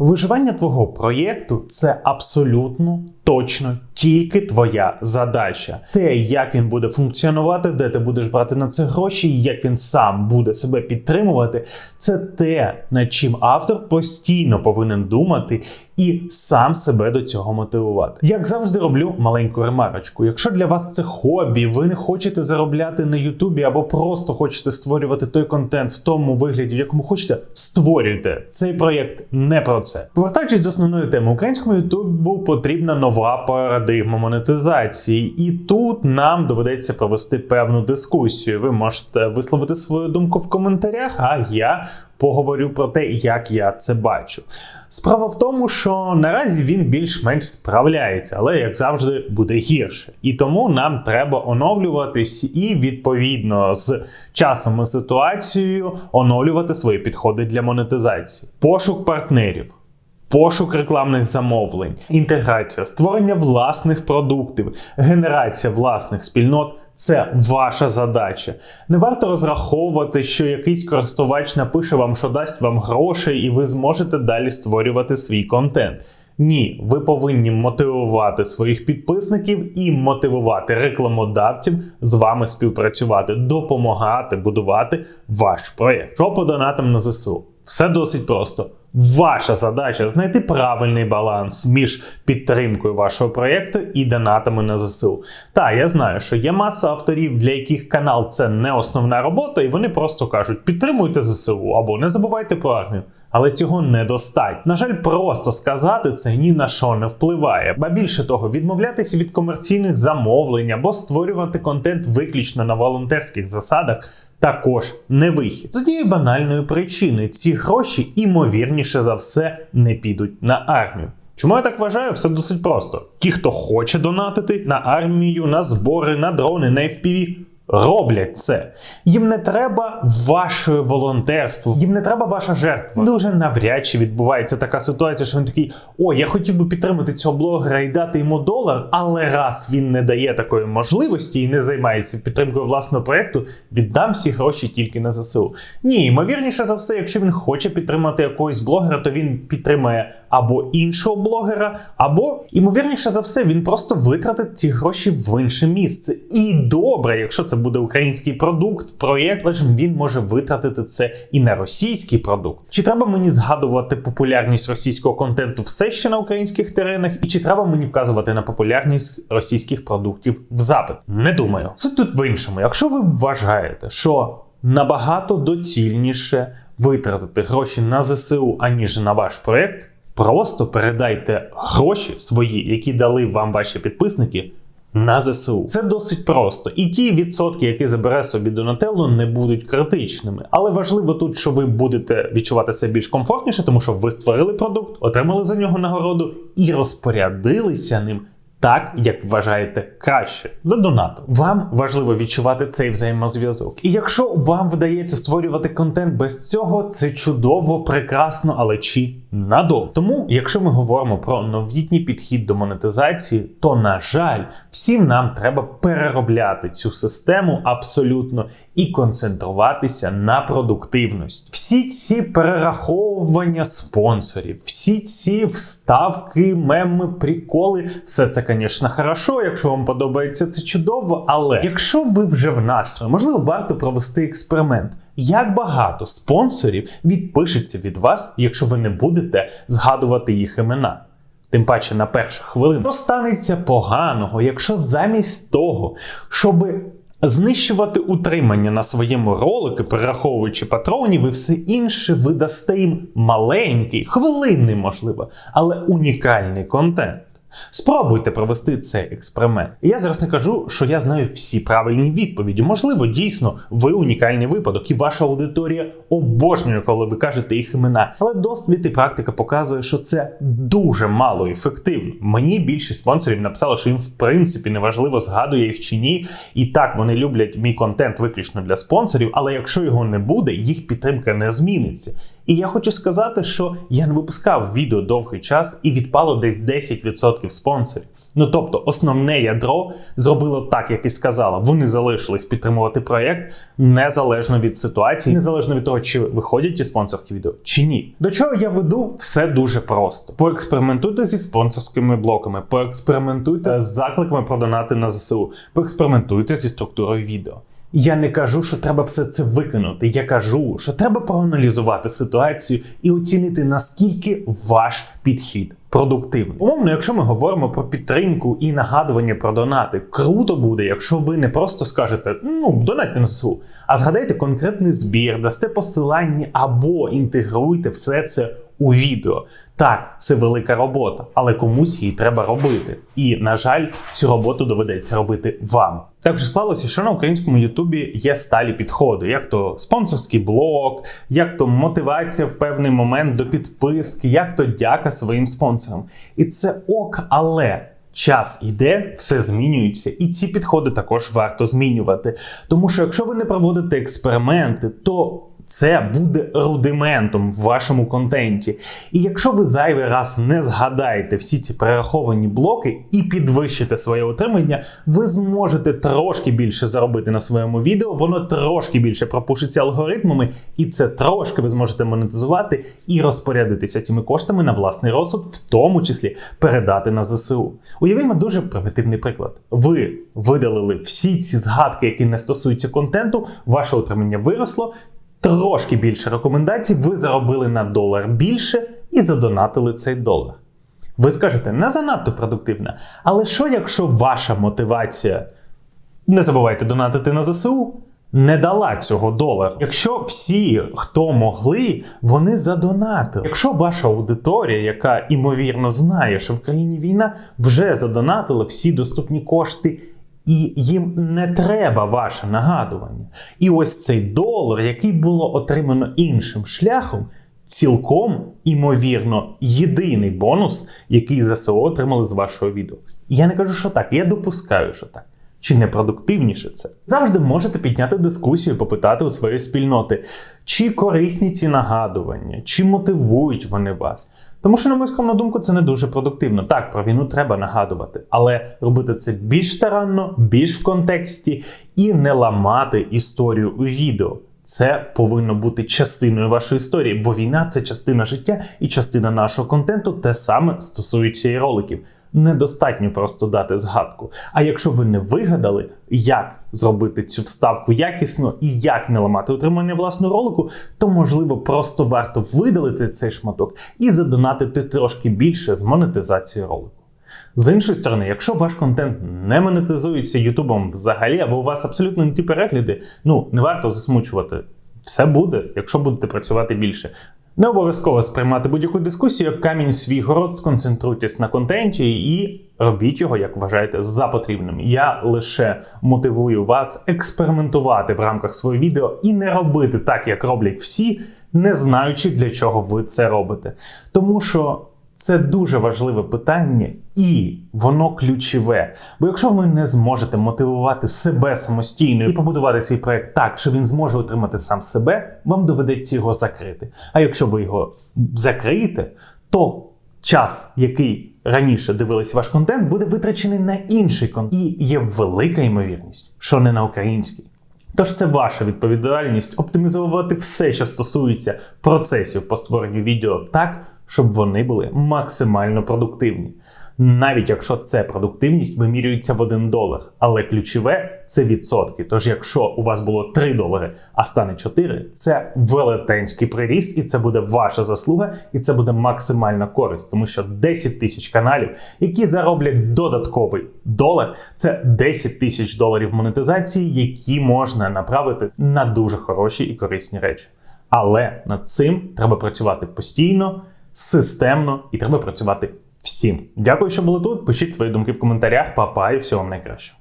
Виживання твого проєкту це абсолютно точно тільки твоя задача. Те, як він буде функціонувати, де ти будеш брати на це гроші, як він сам буде себе підтримувати, це те, над чим автор постійно повинен думати і сам себе до цього мотивувати. Як завжди роблю маленьку ремарочку. Якщо для вас це хобі, ви не хочете заробляти на Ютубі або просто хочете створювати той контент в тому вигляді, в якому хочете, створюйте. Цей проєкт не про це. Повертаючись до основної теми, українському Ютубу потрібна нова парадигма монетизації, і тут нам доведеться провести певну дискусію. Ви можете висловити свою думку в коментарях, а я поговорю про те, як я це бачу. Справа в тому, що наразі він більш-менш справляється, але як завжди буде гірше. І тому нам треба оновлюватись і відповідно з часом і ситуацією оновлювати свої підходи для монетизації. Пошук партнерів. Пошук рекламних замовлень, інтеграція, створення власних продуктів, генерація власних спільнот це ваша задача. Не варто розраховувати, що якийсь користувач напише вам, що дасть вам грошей, і ви зможете далі створювати свій контент. Ні, ви повинні мотивувати своїх підписників і мотивувати рекламодавців з вами співпрацювати, допомагати будувати ваш проєкт. Що по донатам на ЗСУ? Все досить просто. Ваша задача знайти правильний баланс між підтримкою вашого проєкту і донатами на ЗСУ. Та я знаю, що є маса авторів, для яких канал це не основна робота, і вони просто кажуть: підтримуйте ЗСУ або не забувайте про армію. Але цього недостатньо. На жаль, просто сказати це ні на що не впливає. Ба більше того, відмовлятися від комерційних замовлень або створювати контент виключно на волонтерських засадах. Також не вихід з однієї банальної причини ці гроші імовірніше за все не підуть на армію. Чому я так вважаю? Все досить просто. Ті, хто хоче донатити на армію, на збори, на дрони, на FPV, роблять це. Їм не треба ваше волонтерство, їм не треба ваша жертва. Дуже навряд чи відбувається така ситуація, що він такий: о, я хотів би підтримати цього блогера і дати йому долар, але раз він не дає такої можливості і не займається підтримкою власного проєкту, віддам всі гроші тільки на ЗСУ. Ні, ймовірніше за все, якщо він хоче підтримати якогось блогера, то він підтримає або іншого блогера, або ймовірніше за все, він просто витратить ці гроші в інше місце. І добре, якщо це буде український продукт, проєкт, але він може витратити це і на російський продукт. Чи треба мені згадувати популярність російського контенту все ще на українських теренах, і чи треба мені вказувати на популярність російських продуктів в запит? Не думаю. Суть тут в іншому. Якщо ви вважаєте, що набагато доцільніше витратити гроші на ЗСУ, аніж на ваш проєкт, просто передайте гроші свої, які дали вам ваші підписники. На ЗСУ це досить просто, і ті відсотки, які забере собі Донателло, не будуть критичними. Але важливо тут, що ви будете відчувати себе більш комфортніше, тому що ви створили продукт, отримали за нього нагороду і розпорядилися ним так, як вважаєте краще за донатом. Вам важливо відчувати цей взаємозв'язок. І якщо вам вдається створювати контент без цього, це чудово, прекрасно, але чи надовго. Тому, якщо ми говоримо про новітній підхід до монетизації, то на жаль, всім нам треба переробляти цю систему абсолютно і концентруватися на продуктивності. Всі ці перераховування спонсорів, всі ці вставки, меми, приколи, все це, звісно, хорошо. Якщо вам подобається, це чудово. Але якщо ви вже в настрої, можливо, варто провести експеримент. Як багато спонсорів відпишеться від вас, якщо ви не будете згадувати їх імена? Тим паче на перших хвилин. Що станеться поганого, якщо замість того, щоб знищувати утримання на своєму ролику, перераховуючи патронів і все інше, ви дасте їм маленький, хвилинний, можливо, але унікальний контент. Спробуйте провести цей експеримент. Я зараз не кажу, що я знаю всі правильні відповіді. Можливо, дійсно, ви унікальний випадок, і ваша аудиторія обожнює, коли ви кажете їх імена. Але досвід і практика показує, що це дуже мало ефективно. Мені більшість спонсорів написали, що їм в принципі не важливо, згадує їх чи ні. І так вони люблять мій контент виключно для спонсорів, але якщо його не буде, їх підтримка не зміниться. І я хочу сказати, що я не випускав відео довгий час і відпало десь 10% спонсорів. Ну тобто, основне ядро зробило так, як і сказала. Вони залишились підтримувати проєкт незалежно від ситуації, незалежно від того, чи виходять ті спонсорські відео чи ні. До чого я веду все дуже просто. Поекспериментуйте зі спонсорськими блоками, поекспериментуйте з закликами про донати на ЗСУ, поекспериментуйте зі структурою відео. Я не кажу, що треба все це викинути. Я кажу, що треба проаналізувати ситуацію і оцінити наскільки ваш підхід продуктивний. Умовно, якщо ми говоримо про підтримку і нагадування про донати, круто буде, якщо ви не просто скажете ну донатьте на ЗСУ, а згадайте конкретний збір, дасте посилання або інтегруйте все це у відео. Так, це велика робота, але комусь її треба робити. І, на жаль, цю роботу доведеться робити вам. Також склалося, що на українському Ютубі є сталі підходи, як то спонсорський блок, як то мотивація в певний момент до підписки, як то дяка своїм спонсорам. І це ок, але. Час йде, все змінюється, і ці підходи також варто змінювати. Тому що якщо ви не проводите експерименти, то це буде рудиментом в вашому контенті. І якщо ви зайвий раз не згадаєте всі ці перераховані блоки і підвищите своє отримання, ви зможете трошки більше заробити на своєму відео, воно трошки більше пропушиться алгоритмами, і це трошки ви зможете монетизувати і розпорядитися цими коштами на власний розсуд, в тому числі передати на ЗСУ. Уявімо дуже примітивний приклад. Ви видалили всі ці згадки, які не стосуються контенту, ваше отримання виросло трошки більше рекомендацій, ви заробили на долар більше і задонатили цей долар. Ви скажете, не занадто продуктивна. Але що, якщо ваша мотивація, не забувайте донатити на ЗСУ, не дала цього долару? Якщо всі, хто могли, вони задонатили. Якщо ваша аудиторія, яка імовірно знає, що в країні війна, вже задонатила всі доступні кошти і їм не треба ваше нагадування. І ось цей долар, який було отримано іншим шляхом, цілком імовірно єдиний бонус, який ЗСО отримали з вашого відео. Я не кажу, що так, я допускаю, що так. Чи не продуктивніше це? Завжди можете підняти дискусію, попитати у своєї спільноти, чи корисні ці нагадування, чи мотивують вони вас. Тому що, на мою скромну думку, це не дуже продуктивно. Так, про війну треба нагадувати, але робити це більш старанно, більш в контексті і не ламати історію у відео. Це повинно бути частиною вашої історії, бо війна це частина життя і частина нашого контенту, те саме стосується і роликів недостатньо просто дати згадку. А якщо ви не вигадали, як зробити цю вставку якісно і як не ламати утримання власного ролику, то можливо просто варто видалити цей шматок і задонатити трошки більше з монетизації ролику. З іншої сторони, якщо ваш контент не монетизується Ютубом взагалі, або у вас абсолютно не ті перегляди, ну не варто засмучувати. Все буде, якщо будете працювати більше. Не обов'язково сприймати будь-яку дискусію як камінь свій город, сконцентруйтесь на контенті і робіть його, як вважаєте, за потрібним. Я лише мотивую вас експериментувати в рамках свого відео і не робити так, як роблять всі, не знаючи для чого ви це робите. Тому що це дуже важливе питання, і воно ключове. Бо якщо ви не зможете мотивувати себе самостійно і побудувати свій проект так, що він зможе отримати сам себе, вам доведеться його закрити. А якщо ви його закриєте, то час, який раніше дивились ваш контент, буде витрачений на інший контент. І є велика ймовірність, що не на український. Тож це ваша відповідальність оптимізувати все, що стосується процесів по створенню відео так щоб вони були максимально продуктивні. Навіть якщо це продуктивність вимірюється в 1 долар. Але ключове це відсотки. Тож, якщо у вас було 3 долари, а стане 4, це велетенський приріст, і це буде ваша заслуга, і це буде максимальна користь, тому що 10 тисяч каналів, які зароблять додатковий долар, це 10 тисяч доларів монетизації, які можна направити на дуже хороші і корисні речі. Але над цим треба працювати постійно системно і треба працювати всім. Дякую, що були тут. Пишіть свої думки в коментарях. Па-па і всього вам найкращого.